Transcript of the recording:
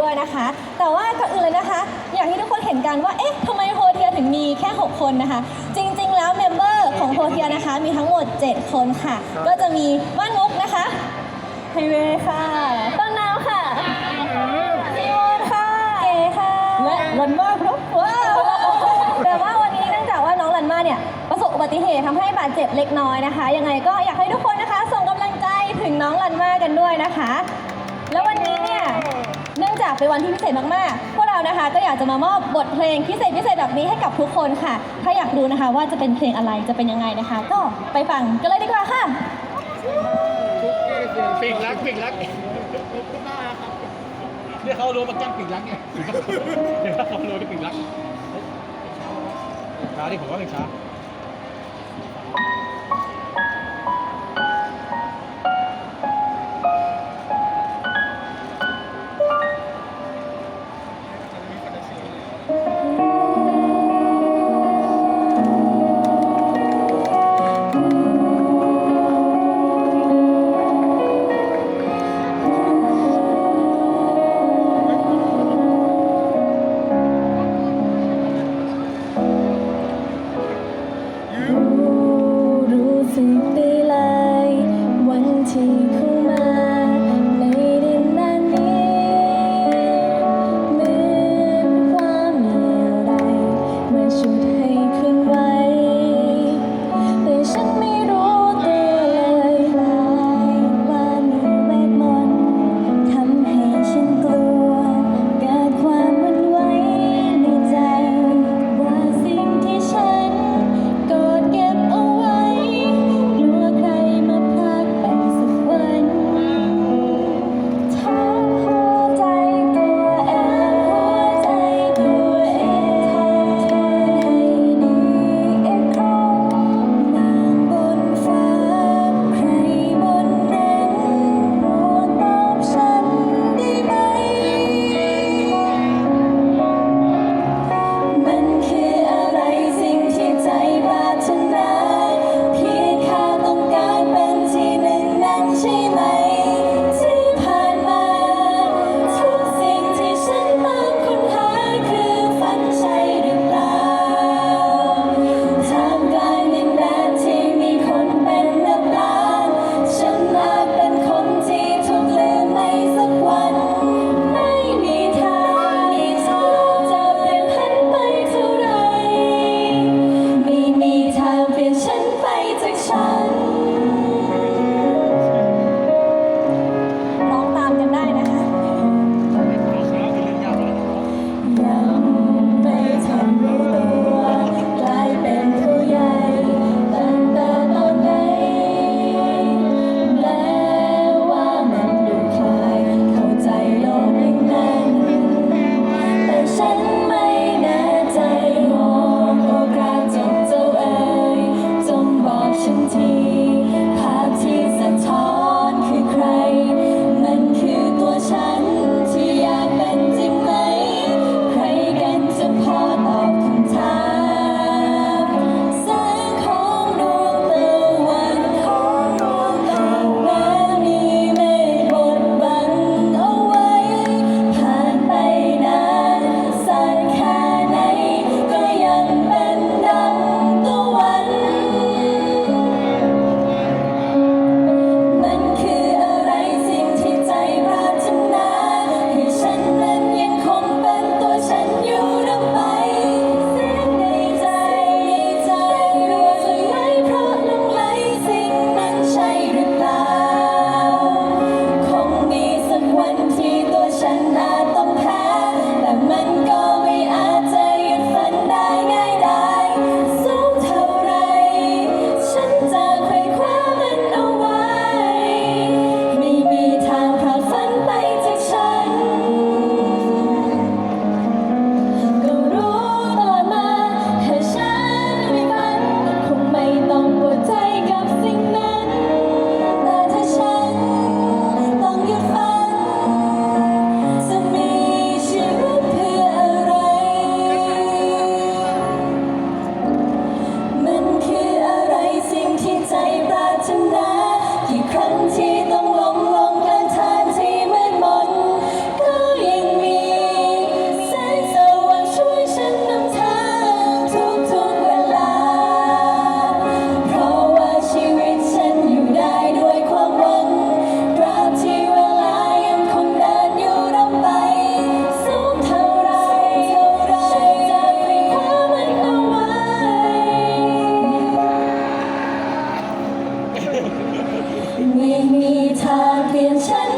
ด้วยนะคะ แต่ว่าก่อนอื่นเลยนะคะ อยากให้ทุกคนเห็นกันว่าเอ๊ะทำไมโฮเทียถึงมีแค่ 6 คนนะคะ จริง ๆ แล้วเมมเบอร์ของโฮเทียนะคะ มีทั้งหมด 7 คนค่ะ ก็จะมีว่านมุกนะคะไฮเวย์ค่ะต้นน้ำค่ะซีโมนค่ะเก๋ค่ะและรันมาครับว้าวแต่ว่าวันนี้เนื่องจากว่าน้องรันมาเนี่ยประสบอุบัติเหตุทำให้บาดเจ็บเล็กน้อยนะคะ ยังไงก็อยากให้ทุกคนนะคะ ส่งกำลังใจถึงน้องรันมากันด้วยนะคะ แล้ววันนี้เนี่ยเนื่อง จากเป็นวันที่พิเศษมากๆ พวกเรานะคะก็อยากจะมามอบบทเพลงพิเศษพิเศษแบบนี้ให้กับทุกคนค่ะ ถ้าอยากรู้นะคะว่าจะเป็นเพลงอะไรจะเป็นยังไงนะคะ ก็ไปฟังกันเลยดีกว่าค่ะ ปีกรักปีกรักเนี่ยเขารู้มาแกล้งปีกรักไงเดี๋ยวเขารู้ว่าปีกรักช้าดิผมว่าเพลงช้า music shine. มีทางเปลี่ยนฉัน